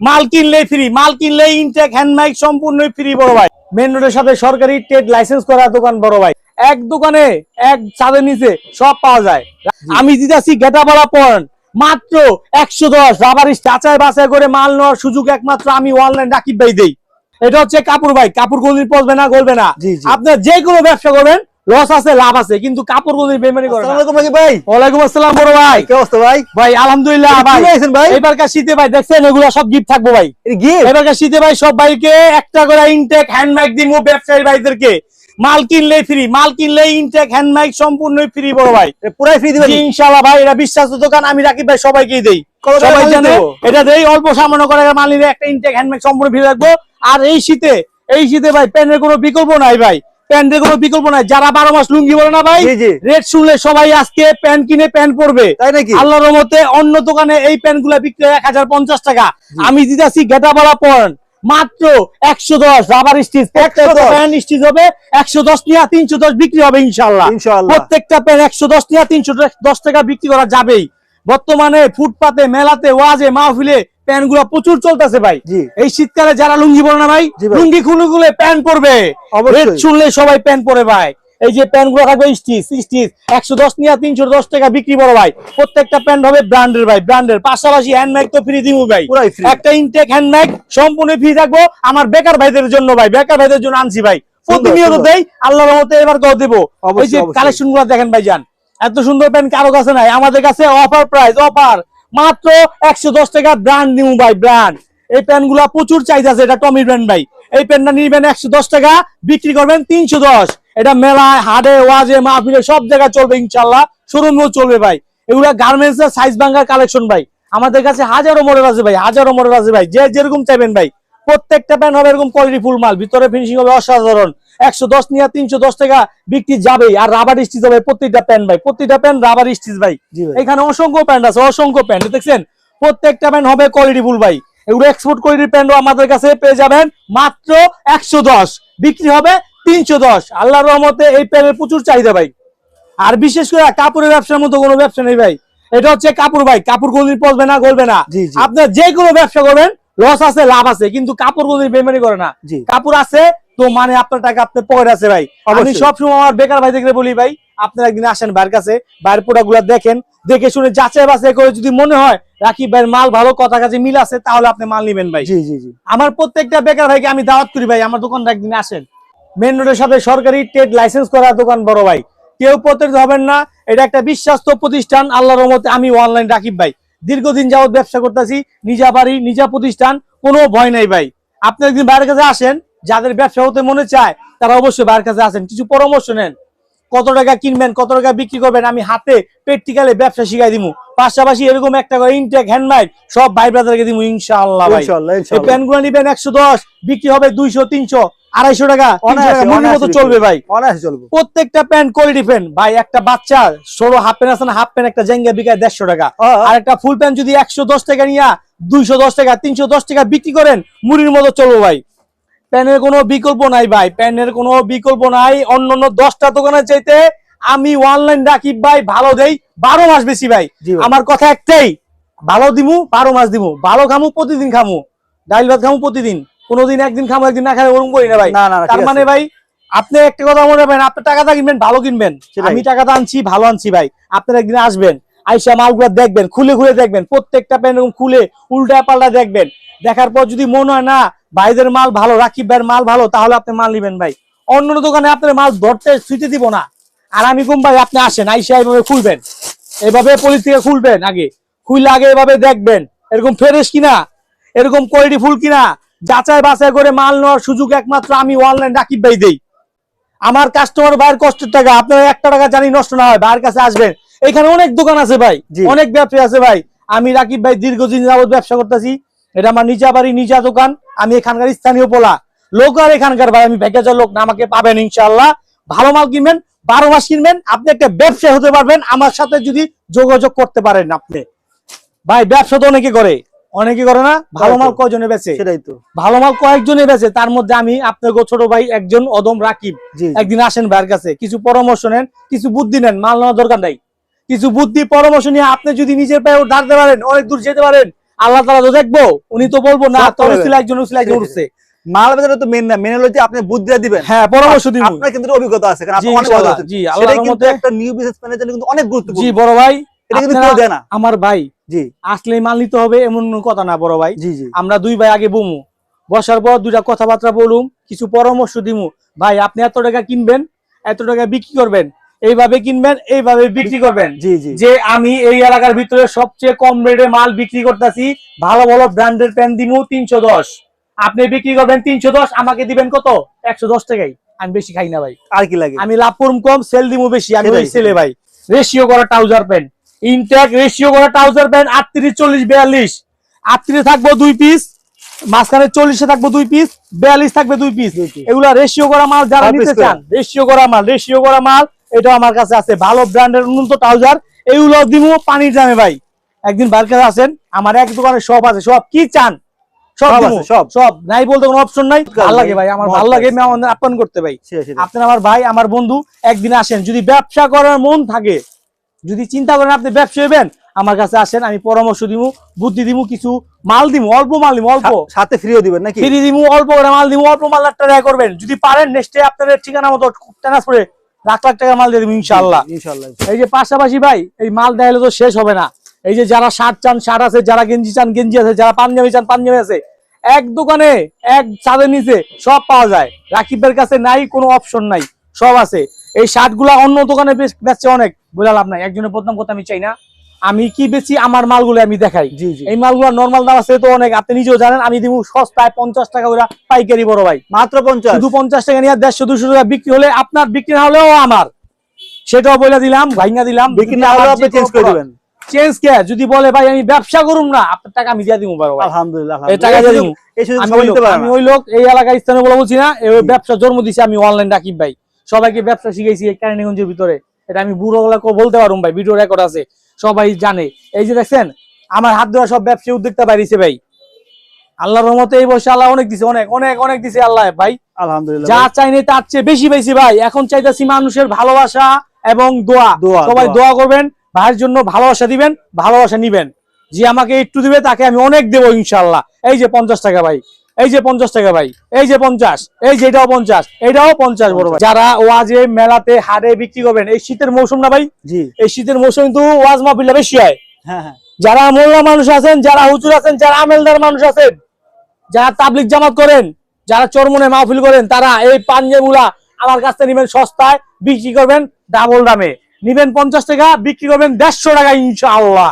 মাল কিনলে ফ্রি মাল কিনলে ইনটেক হ্যান্ড মাইক সম্পূর্ণই ফ্রি বড় ভাই। মেন রোডের সাথে সরকারি ট্রেড লাইসেন্স করা দোকান বড় ভাই। এক দোকানে এক ছাদের নিচে সব পাওয়া যায়। আমি দিতেছি গেটাপাড়া পয়েন্ট মাত্র একশো দশ রাবার চাচাই বাছাই করে মাল নেওয়ার সুযোগ একমাত্র আমি অনলাইন রাকিব ভাই দেই। এটা হচ্ছে কাপড় ভাই কাপড় কোনদিন পচবে না গলবে না। আপনার যে কোনো ব্যবসা করবেন লস আছে লাভ আছে কিন্তু কাপড় কোনদিন বেমানি করে ভাই। ওয়ালাইকুম আসসালাম বড় ভাই। কি অবস্থা ভাই? ভাই আলহামদুলিল্লাহ ভাই। ভাই? এবারকার শীতে ভাই দেখছেন এগুলো সব গিফট থাকব ভাই। গিফট এবারকার শীতে ভাই সব ভাইকে একটা করে ইনটেক হ্যান্ড মাইক দিব ব্যবসায়ী ভাইদেরকে। মাল কিনলে ফ্রি মাল কিনলে ইনটেক হ্যান্ড মাইক সম্পূর্ণই ফ্রি বড় ভাই। পুরাই ফ্রি দিবেন? ইনশাআল্লাহ ভাই এটা বিশ্বাস্ত দোকান আমি রাকিব ভাই সবাইকেই দেই। সবাই জানে? এটা দেই অল্প সামান্য করে মাল নিলে একটা ইনটেক হ্যান্ড মাইক সম্পূর্ণ ফ্রি রাখব আর এই শীতে এই শীতে ভাই প্যান্টের কোনো বিকল্প নাই ভাই। প্যান্টের কোনো বিকল্প নাই। যারা বারো মাস লুঙ্গি বলে না ভাই। রেট শুনলে সবাই আজকে প্যান্ট কিনে প্যান্ট পরবে। তাই নাকি? আল্লাহর রহমতে অন্য দোকানে এই প্যান্টগুলা বিক্রি এক হাজার পঞ্চাশ টাকা। আমি দিতেছি গেটাপাড়া পয়েন্ট মাত্র একশো দশ রাবার স্টিচ প্রত্যেকটা 110 প্যান্ট স্টিচ হবে একশো দশ নিয়ে তিনশো দশ বিক্রি হবে ইনশাল্লাহ। প্রত্যেকটা প্যান্ট একশো দশ নিয়ে তিনশো দশ টাকা বিক্রি করা যাবেই। বর্তমানে ফুটপাতে মেলাতে ওয়াজে মাহফিলে প্যান্টগুলা প্রচুর চলতেছে ভাই। এই শীতকালে যারা লুঙ্গি পরে না ভাই লুঙ্গি খুলে খুলে প্যান্ট পরবে। শুনলে সবাই প্যান্ট পরে ভাই। এই যে প্যান্টগুলো থাকবে স্টিচ স্টিচ। একশো দশ নিয়ে তিনশো দশ টাকা বিক্রি বড় ভাই। প্রত্যেকটা প্যান্ট হবে ব্র্যান্ডের ভাই ব্র্যান্ডের। পাশাপাশি হ্যান্ড ম্যাগ তো ফ্রি দিব ভাই। একটা ইনটেক হ্যান্ড ম্যাগ সম্পূর্ণ ফ্রি থাকব আমার বেকার ভাইদের জন্য ভাই বেকার ভাইদের জন্য আনছি ভাই। প্রতিনিয়ত। দেই আল্লাহর রহমতে এবার দেবো। ওই যে কালেকশনগুলো দেখেন ভাই যান। এত সুন্দর প্যান্ট কারও কাছে নাই? আমাদের কাছে অফার প্রাইস অফার মাত্র একশো দশ টাকা ব্র্যান্ড নিউ ভাই ব্র্যান্ড এই প্যান্টগুলা প্রচুর চাহিদা আছে, এটা টমি ব্র্যান্ড ভাই। এই প্যান্টটা নিবেন একশো দশ টাকা, বিক্রি করবেন তিনশো দশ। এটা মেলায় হাডে ওয়াজে, মাহফিলে সব জায়গায় চলবে ইনশাল্লাহ শোরুমেও চলবে ভাই। এগুলা গার্মেন্টস এর সাইজ ভাঙ্গার কালেকশন ভাই। আমাদের কাছে হাজারো মডেল আছে ভাই, হাজারো মডেল আছে ভাই। যে যেরকম চাইবেন ভাই। প্রত্যেকটা প্যান্ট হবে এরকম কোয়ালিটি ফুল মাল। ভিতরে ফিনিশিং হবে অসাধারণ। একশো দশ নিয়ে তিনশো দশ টাকা বিক্রি যাবেই। আর রাবার স্টিচ হবে প্রত্যেকটা প্যান্ট ভাই। প্রত্যেকটা প্যান্ট রাবার স্টিচ ভাই। এখানে অসংখ্য প্যান্ট আছে অসংখ্য প্যান্ট দেখছেন? প্রত্যেকটা প্যান্ট হবে কোয়ালিটি ফুল ভাই। এগুলো এক্সপোর্ট কোয়ালিটির প্যান্টও আমাদের কাছে পেয়ে যাবেন মাত্র একশো দশ। বিক্রি হবে তিনশো দশ। আল্লাহর রহমতে এই প্যান্টের প্রচুর চাহিদা ভাই। আর বিশেষ করে কাপড়ের ব্যবসার মতো কোনো ব্যবসা নেই ভাই। এটা হচ্ছে কাপড় ভাই। কাপড় কোনদিন পচবে না গলবে না। আপনার যে কোনো ব্যবসা করবেন লস আছে লাভ আছে কিন্তু কাপড় কোনদিন বেমানি করে না। কাপড় আছে তো মানে আপনার টাকা আপনার পকেট আছে ভাই। আমি সবসময় আমার বেকার ভাই দেখলে বলি ভাই আপনারা একদিন আসেন ভাইয়ের কাছে ভাইয়ের প্রোডাক্ট দেখেন দেখে শুনে যাচাই বাছাই করে যদি মনে হয় রাকিব ভাইয়ের মাল ভালো কথা কাছে মিল আছে তাহলে আপনি মাল নেবেন ভাই। জি জি জি। আমার প্রত্যেকটা বেকার ভাইকে আমি দাওয়াত করি ভাই আমার দোকানটা একদিন আসেন। মেন রোডের সাথে সরকারি ট্রেড লাইসেন্স করা দোকান বড় ভাই। কেউ প্রতারিত হবেন না এটা একটা বিশ্বাস্ত প্রতিষ্ঠান আল্লাহর রহমতে আমি অনলাইন রাকিব ভাই। দীর্ঘদিন যাবত ব্যবসা করতেছি নিজা বাড়ি নিজা প্রতিষ্ঠান কোনো ভয় নাই ভাই। আপনি একদিন বাইরের কাছে আসেন যাদের ব্যবসা হতে মনে চায় তারা অবশ্যই বাইরের কাছে আসেন। কিছু পরামর্শ নেন। কত টাকা কিনবেন কত টাকা বিক্রি করবেন আমি হাতে প্র্যাকটিক্যালে ব্যবসা শিখাই দিব পাশাপাশি এরকম একটা করে ইনটেক হ্যান্ডমাইক সব ভাই ব্রাদারকে দিব ইনশাআল্লাহ ভাই। ইনশাআল্লাহ, এই ইনশাআল্লাহ। প্যান্টগুলো নিবেন একশো দশ বিক্রি হবে দুইশো তিনশো। আড়াইশো টাকা। মনের মতো চলবে ভাই। অনায়াসে চলবে। প্রত্যেকটা প্যান্ট কোয়ালিটি প্যান্ট ভাই একটা বাচ্চা ষোলো হাফ প্যান্ট আছে না হাফ প্যান্ট একটা জেঙ্গা বিকায় দেড়শো টাকা। আর একটা ফুল প্যান্ট যদি একশো দশ টাকা নিয়ে দুইশো দশ টাকা তিনশো দশ টাকা বিক্রি করেন মুড়ির মতো চলবো ভাই। প্যানের কোনো বিকল্প নাই ভাই। প্যানের কোনো বিকল্প নাই। অন্য অন্য দশটা দোকানের চাইতে আমি অনলাইন রাখি ভাই ভালো দেই। বারো মাস বেশি ভাই। ভাই। আমার কথা একটাই ভালো দিমু বারো মাস দিমু। ভালো খামু প্রতিদিন খামু। ডাইল ভাত খামু প্রতিদিন। কোনোদিন একদিন খামু একদিন না খাই ওরকম করি না ভাই। না, না, না, তার মানে ভাই আপনি একটা কথা মনে রাখবেন আপনি টাকাটা কিনবেন ভালো কিনবেন। আমি টাকাটা আনছি ভালো আনছি ভাই। আপনারা একদিন আসবেন আইসা মালগুলো দেখবেন খুলে খুলে দেখবেন প্রত্যেকটা প্যান্ট এরকম খুলে উল্টা পাল্টা দেখবেন। দেখার পর যদি মনে হয় না ভাইদের মাল ভালো রাকিব ভাইয়ের মাল ভালো তাহলে আপনি মাল নিবেন ভাই। অন্য দোকানে আপনার মাল ধরতে ছুঁতে দিব না। আর আমি কম ভাই আপনি আসেন আইসা এইভাবে খুলবেন। এভাবে পলিশ থেকে খুলবেন আগে। খুললে আগে এভাবে দেখবেন এরকম ফ্রেশ কিনা এরকম কোয়ালিটি ফুল কিনা যাচাই বাছাই করে মাল নেওয়ার সুযোগ একমাত্র আমি অনলাইন রাকিব ভাই দেই। আমার কাস্টমার ভাইয়ের কষ্টের টাকা আপনার একটা টাকা জানি নষ্ট না হয় ভাইয়ের কাছে আসবেন। এখানে অনেক দোকান আছে ভাই অনেক ব্যবসা আছে ভাই। আমি রাকিব ভাই দীর্ঘদিন যাবত ব্যবসা করতেছি। এটা আমার নিজা বাড়ি নিজা দোকান। আমি এখানকার স্থানীয় পোলা। লোক আর এখানকার ভাই আমি ভেকেজার লোক না আমাকে পাবেন ইনশাল্লাহ ভালো মাল কিনবেন বারো মাস কিনবেন আপনি একটা ব্যবসা হতে পারবেন। আমার সাথে যদি যোগাযোগ করতে পারেন আপনি। ভাই ব্যবসা তো অনেকে করে। অনেকে করে না ভালো মাল কয়জনে বেচে? সেটাই তো। ভালো মাল কয়েকজনে বেচে তার মধ্যে আমি আপনার ছোট ভাই একজন অদম রাকিব। একদিন আসেন ভাইয়ের কাছে কিছু পরামর্শ নেন কিছু বুদ্ধি নেন মাল নেওয়ার দরকার নাই। কিছু বুদ্ধি পরামর্শ নিয়ে আপনি যদি নিজের পায়ে দাঁড়াতে পারেন অনেক দূর যেতে পারেন আল্লাহ তালা তো দেখব উনি তো বলব না তোর। ছিল একজন ছিল একজন উঠছে। মাল বেচাটা তো মেন না মেন হলো যে আপনি বুদ্ধিটা দিবেন। হ্যাঁ পরামর্শ দিব। আপনার কিন্তু অভিজ্ঞতা আছে কারণ আপনি অনেক জি, আল্লাহর একটা নিউ কিন্তু অনেক গুরুত্বপূর্ণ। জি বড় ভাই এটা কিন্তু কেউ দেয় না। আমার ভাই জি। আসলে মাল নিতে হবে এমন কথা না বড় ভাই। জি জি। আমরা দুই ভাই আগে বমু। বসার পর দুইটা কথাবার্তা বলুম কিছু পরামর্শ দিমু। ভাই আপনি এত টাকা কিনবেন এত টাকা বিক্রি করবেন এইভাবে কিনবেন এইভাবে বিক্রি করবেন। জি জি। যে আমি এই এলাকার ভিতরে সবচেয়ে কম রেটে মাল বিক্রি করতেছি ভালো ভালো ব্র্যান্ডের প্যান দিমু তিনশো দশ। আপনি বিক্রি করবেন তিনশো দশ আমাকে দিবেন কত? একশো দশ টাকাই। আমি বেশি খাই না ভাই। আর কি লাগে? আমি লাভ করুম কম সেল দিমু বেশি। আমি সেলে ভাই। রেশিও করা ট্রাউজার প্যান্ট ইনটেক রেশিও করা ট্রাউজার প্যান্ট আটত্রিশ চল্লিশ বিয়াল্লিশ। আটত্রিশে থাকব দুই পিস মাঝখানে চল্লিশে থাকব দুই পিস বিয়াল্লিশ থাকবে দুই পিস এগুলা রেশিও করা মাল যারা নিতে চান রেশিও করা মাল রেশিও করা মাল এটা আমার কাছে আছে। ভালো ব্র্যান্ডের উন্নত ট্রাউজার এগুলো দিমু পানির দামে ভাই। একদিন বার কাছে আছেন আমার এক দোকানে সব আছে সব কি চান? সব সব সব। নাই বলতে কোনো অপশন নাই। ভালো লাগে ভাই, আমার ভালো লাগে আপ্যায়ন করতে ভাই। আপনার আমার ভাই আমার বন্ধু একদিন আসেন যদি ব্যবসা করার মন থাকে যদি চিন্তা করেন আপনি ব্যবসা হইবেন আমার কাছে আসেন আমি পরামর্শ দিব বুদ্ধি দিব কিছু মাল দিব অল্প মাল দিব অল্প। সাথে ফ্রিও দিবেন নাকি? ফিরি দিব অল্প করে মাল দিব অল্প মাল ট্রাই করবেন। যদি পারেন নেক্সটে আপনাদের ঠিকানা মতো ট্রান্সফারে লাখ লাখ টাকা মাল দিয়ে দিব ইনশাআল্লাহ। ইনশাআল্লাহ। এই যে পাশাপাশি ভাই এই মাল দেখালে তো শেষ হবে না। এই যে যারা শার্ট চান শার্ট আছে যারা গেঞ্জি চান গেঞ্জি আছে যারা পাঞ্জাবি চান পাঞ্জাবি আছে এক দোকানে এক ছাদের নিচে সব পাওয়া যায়। রাকিবের কাছে নাই কোনো অপশন নাই। সব আছে। এই শার্টগুলা অন্য দোকানে বেশ বেচছে অনেক বোঝা লাভ নাই। একজনের বদনাম করতে আমি চাই না। আমি কি বেশি আমার মালগুলো আমি দেখাই। এই মালগুলো নর্মাল দাম আছে তো অনেক আপনি নিজেও জানেন আমি দিব সস্তায় পঞ্চাশ টাকা করে পাইকারি বড় ভাই। মাত্র পঞ্চাশ? শুধু পঞ্চাশ টাকা নিয়ে দেড়শো দুশো টাকা বিক্রি হলে আপনার বিক্রি না হলেও আমার। সেটাও বলে দিলাম ভাইঙ্গা দিলাম। বিক্রি না হলে আপনি চেঞ্জ করে দিবেন। চেঞ্জ কে? যদি বলে ভাই আমি ব্যবসা করুম না আপনার টাকা আমি দিয়ে দিব বড় ভাই। আলহামদুলিল্লাহ এই টাকা দিয়ে দিব আমি ওই লোক এই এলাকার স্থানে বলে বলছি না এই ব্যবসা জন্ম দিছি আমি অনলাইন রাকিব ভাই। সবাইকে ব্যবসা শিখাইছি এই কাহিনীগঞ্জের ভিতরে। এটা আমি বুড়ো গুলা বলতে পারুম ভাই ভিডিও রেকর্ড আছে সবাই জানে। এই যে দেখছেন আমার হাত ধরা সব ব্যবসা উদ্যোক্তা বাইরেছে ভাই। আল্লাহর রহমতে এই বয়সে আল্লাহ অনেক দিছে অনেক অনেক অনেক দিছে আল্লাহ ভাই। আলহামদুলিল্লাহ যা চাইনি তার চেয়ে বেশি বেশি ভাই। এখন চাইতেছি মানুষের ভালোবাসা এবং দোয়া। দোয়া, সবাই দোয়া। দোয়া করবেন ভাইয়ের জন্য ভালোবাসা দিবেন ভালোবাসা নিবেন। যে আমাকে একটু দিবে তাকে আমি অনেক দেবো ইনশাল্লাহ এই যে পঞ্চাশ টাকা ভাই। এই যে পঞ্চাশ টাকা ভাই এই যে পঞ্চাশ এই যে এটাও পঞ্চাশ এটাও পঞ্চাশ বড় ভাই। যারা ওয়াজে মেলাতে হারে বিক্রি করবেন এই শীতের মৌসুম না ভাই? জি। এই শীতের মৌসুম কিন্তু ওয়াজ মাহফিলটা বেশি হয়। হ্যাঁ হ্যাঁ। যারা মোল্লা মানুষ আছেন যারা হুজুর আছেন যারা আমেলদার মানুষ আছেন যারা তাবলিক জামাত করেন যারা চরমনে মাহফিল করেন তারা এই পাঞ্জাবুলা আমার কাছ থেকে নিবেন সস্তায় বিক্রি করবেন ডাবল দামে। নিবেন পঞ্চাশ টাকা বিক্রি করবেন দেড়শো টাকা ইনশাআল্লাহ।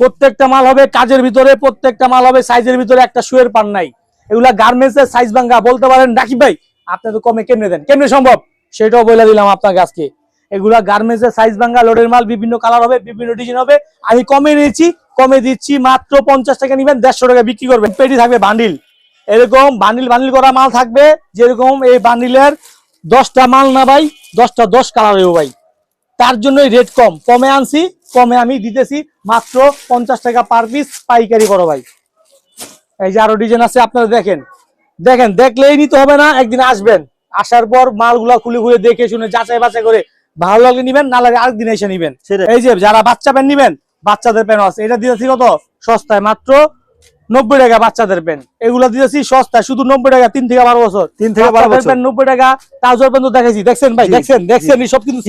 প্রত্যেকটা মাল হবে কাজের ভিতরে প্রত্যেকটা মাল হবে সাইজের ভিতরে একটা শুয়ের পান নাই। এগুলা গার্মেন্টস এর সাইজ ভাঙ্গা, বলতে পারেন রাকিব ভাই, আপনি তো কমে কেমনে দেন? কেমনে সম্ভব? সেটাও বলে দিলাম আপনাকে আজকে। এগুলা গার্মেন্টস এর সাইজ ভাঙ্গা লোডের মাল, বিভিন্ন কালার হবে, বিভিন্ন ডিজাইন হবে। আমি কমে নিয়েছি, কমে দিচ্ছি, মাত্র পঞ্চাশ টাকা নিবেন, দেড়শো টাকা বিক্রি করবেন। পেটি থাকবে বান্ডিল এরকম বান্ডিল বান্ডিল করা মাল থাকবে, যেরকম এই বান্ডিলের দশটা মাল না ভাই, দশটা দশ কালার হইব ভাই। তার জন্যই রেট কম। কমে আনছি, কমে আমি দিতেছি, মাত্র পঞ্চাশ টাকা পার পিস পাইকারি করো ভাই। এই যে আরও ডিজাইন আছে আপনারা দেখেন। দেখেন দেখলেই নিতে হবে না একদিন আসবেন। আসার পর মালগুলা খুলে খুলে দেখে শুনে যাচাই বাছাই করে ভালো লাগলে নিবেন না লাগে আরেকদিন এসে নিবেন। এই যে যারা বাচ্চা প্যান্ট নিবেন বাচ্চাদের প্যান আছে। এটা দিয়েছি কত? সস্তায় মাত্র নব্বই টাকা বাচ্চাদের প্যান এগুলো দিয়েছি সস্তায় শুধু নব্বই টাকা তিন থেকে বারো বছর। তিন থেকে বারো বছর। প্যান নব্বই টাকা ট্রাউজার প্যান তো দেখেছি দেখছেন ভাই? দেখছেন? দেখছেন? এই সব কিন্তু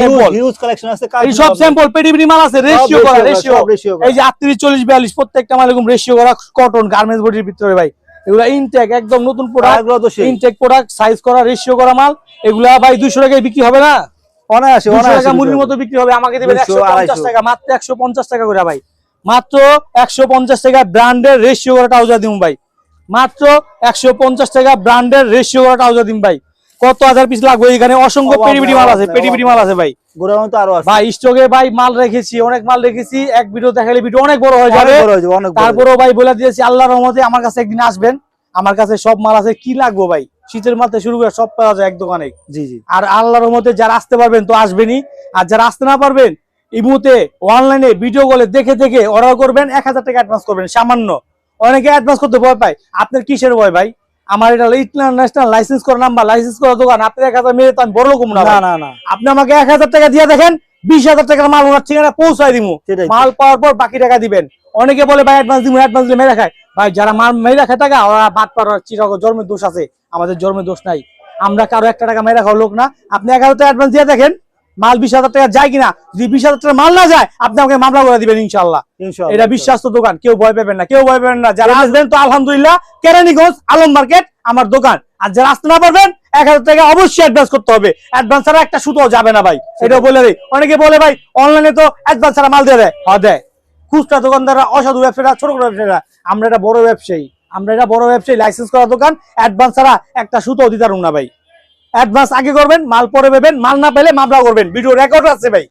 সব স্যাম্পল পেডিবিডি মাল আছে রেশিও করা রেশিও। এই যে আটত্রিশ চল্লিশ বিয়াল্লিশ প্রত্যেকটা মাল এরকম রেশিও করা কটন গার্মেন্টস বডির ভিতরে ভাই। এগুলা ইনটেক একদম নতুন প্রোডাক্ট ইনটেক প্রোডাক্ট সাইজ করা রেশিও করা মাল। এগুলা ভাই দুইশো টাকায় বিক্রি হবে না? অনায়াসে অনায়াসে মুড়ির মতো বিক্রি হবে। আমাকে দেবেন একশো পঞ্চাশ টাকা মাত্র একশো পঞ্চাশ টাকা করে ভাই। মাত্র একশো পঞ্চাশ টাকা ব্র্যান্ডের রেশিও করা ট্রাউজার দিন ভাই। মাত্র একশো পঞ্চাশ টাকা ব্র্যান্ডের রেশিও করা ট্রাউজার দিন ভাই। কত হাজার পিস লাগবে? এখানে অসংখ্য পেডিবিডি মাল আছে পেডিবিডি মাল আছে ভাই। গোড়ার মতো আরও আছে। ভাই স্টকে ভাই মাল রেখেছি অনেক মাল রেখেছি। এক ভিডিও দেখালে ভিডিও অনেক বড় হয়ে যাবে। তারপরেও ভাই বলে দিয়েছি আল্লাহর রহমতে আমার কাছে একদিন আসবেন। আমার কাছে সব মাল আছে। কি লাগবো ভাই? শীতের মাল শুরু করে সব পাওয়া যায় এক দোকানে। জি জি। আর আল্লাহর রহমতে যারা আসতে পারবেন তো আসবেনই। আর যারা আসতে না পারবেন মুহূর্তে অনলাইনে ভিডিও কলে দেখে দেখে অর্ডার করবেন এক হাজার টাকা অ্যাডভান্স করবেন সামান্য। অনেকে অ্যাডভান্স করতে ভয় পায়। আপনার কিসের ভয় ভাই? আমার এটা ইন্টারন্যাশনাল লাইসেন্স করা নাম্বার লাইসেন্স করা দোকান আপনি এক হাজার মেরে তো আমি বড় না না না আপনি আমাকে এক হাজার টাকা দিয়ে দেখেন বিশ হাজার টাকার মাল ওনার ঠিকানা পৌঁছায় দিব মাল পাওয়ার পর বাকি টাকা দিবেন। অনেকে বলে ভাই অ্যাডভান্স দিব অ্যাডভান্স দিলে মেরে খায়। ভাই যারা মাল মেরে খায় টাকা ওরা বাদ পার জন্মের দোষ আছে। আমাদের জন্মের দোষ নাই। আমরা কারও একটা টাকা মেরে খাওয়া লোক না। আপনি এক হাজার টাকা অ্যাডভান্স দিয়ে দেখেন মাল বিশ হাজার টাকা যায় কিনা? যদি বিশ হাজার টাকা মাল না যায় আপনি আমাকে মামলা করে দিবেন ইনশাল্লাহ। এটা বিশ্বাস্ত দোকান কেউ ভয় পাবেন না কেউ ভয় পাবেন না। যারা আসবেন তো আলহামদুলিল্লাহ কেরানীগঞ্জ আলম মার্কেট আমার দোকান। আর যারা আসতে না পারবেন এক হাজার টাকা অবশ্যই অ্যাডভান্স করতে হবে। অ্যাডভান্স ছাড়া একটা সুতো যাবে না ভাই এটা বলে দেয় অনেকে বলে ভাই অনলাইনে তো অ্যাডভান্স ছাড়া মাল দিয়ে দেয়। হ্যাঁ দেয়। খুচরা দোকানদাররা অসাধু ব্যবসায়ীরা ছোট ছোট ব্যবসায়ীরা আমরা এটা বড় ব্যবসায়ী। আমরা এটা বড় ব্যবসায়ী লাইসেন্স করা দোকান অ্যাডভান্স ছাড়া একটা সুতো দিতে পারুন না ভাই। অ্যাডভান্স আগে করবেন, মাল পরে পাবেন মাল না পেলে মামলা করবেন। ভিডিও রেকর্ড আছে ভাই।